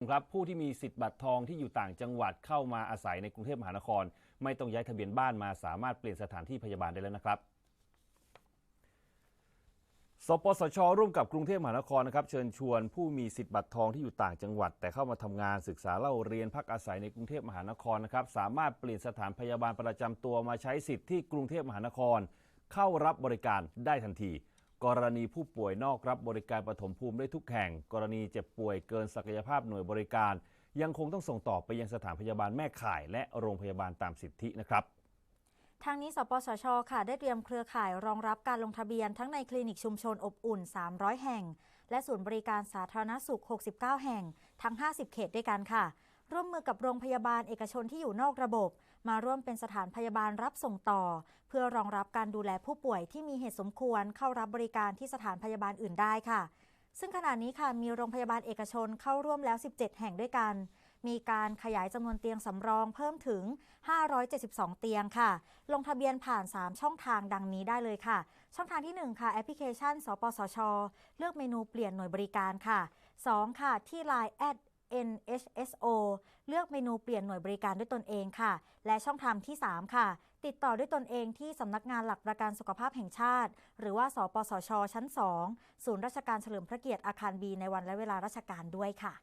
ครับผู้ที่มีสิทธิ์บัตรทองที่อยู่ต่างจังหวัดเข้ามาอาศัยในกรุงเทพมหานคร ไม่ต้องย้ายทะเบียนบ้านมาสามารถเปลี่ยนสถานที่พยาบาลได้แล้วนะครับ สปสช ร่วมกับกรุงเทพมหานครนะครับเชิญชวนผู้มีสิทธิ์บัตรทองที่อยู่ต่างจังหวัด แต่เข้ามาทำงานศึกษาเล่าเรียนพักอาศัยในกรุงเทพมหานครนะครับสามารถเปลี่ยนสถานพยาบาลประจำตัวมาใช้สิทธิ์ที่กรุงเทพมหานคร เข้ารับบริการได้ทันที กรณีผู้ป่วยนอกรับบริการปฐมภูมิได้ทุกแห่ง กรณีเจ็บป่วยเกินศักยภาพหน่วยบริการ ยังคงต้องส่งต่อไปยังสถานพยาบาลแม่ข่ายและโรงพยาบาลตามสิทธินะครับทางนี้สปสช ค่ะ ได้เตรียมเครือข่ายรองรับการลงทะเบียนทั้งในคลินิกชุมชนอบอุ่น 300 แห่ง และศูนย์บริการสาธารณสุข 69 แห่ง ทั้ง 50 เขตด้วยกันค่ะ ร่วมมือกับโรงพยาบาลเอกชนที่อยู่นอกระบบ มาร่วมเป็นสถานพยาบาลรับส่งต่อ เพื่อรองรับการดูแลผู้ป่วยที่มีเหตุสมควรเข้ารับบริการที่สถานพยาบาลอื่นได้ค่ะ ซึ่งขณะนี้ค่ะมีโรงพยาบาลเอกชนเข้าร่วมแล้ว 17 แห่งด้วยกันมีการขยายจำนวนเตียงสำรองเพิ่มถึง 572 เตียงค่ะ ลงทะเบียนผ่าน 3 ช่องทางดังนี้ได้เลยค่ะ ช่องทางที่ 1 ค่ะแอปพลิเคชัน สปสช เลือกเมนูเปลี่ยนหน่วยบริการค่ะ 2 ค่ะที่ Line NHSO เลือกเมนูเปลี่ยนหน่วยบริการด้วยตนเองค่ะ และช่องทางที่ 3 ค่ะ ติดต่อด้วยตนเองที่สำนักงานหลักประกันสุขภาพแห่งชาติ หรือว่า สปสช ชั้น 2 ศูนย์ราชการเฉลิมพระเกียรติอาคารบีในวันและเวลาราชการด้วยค่ะ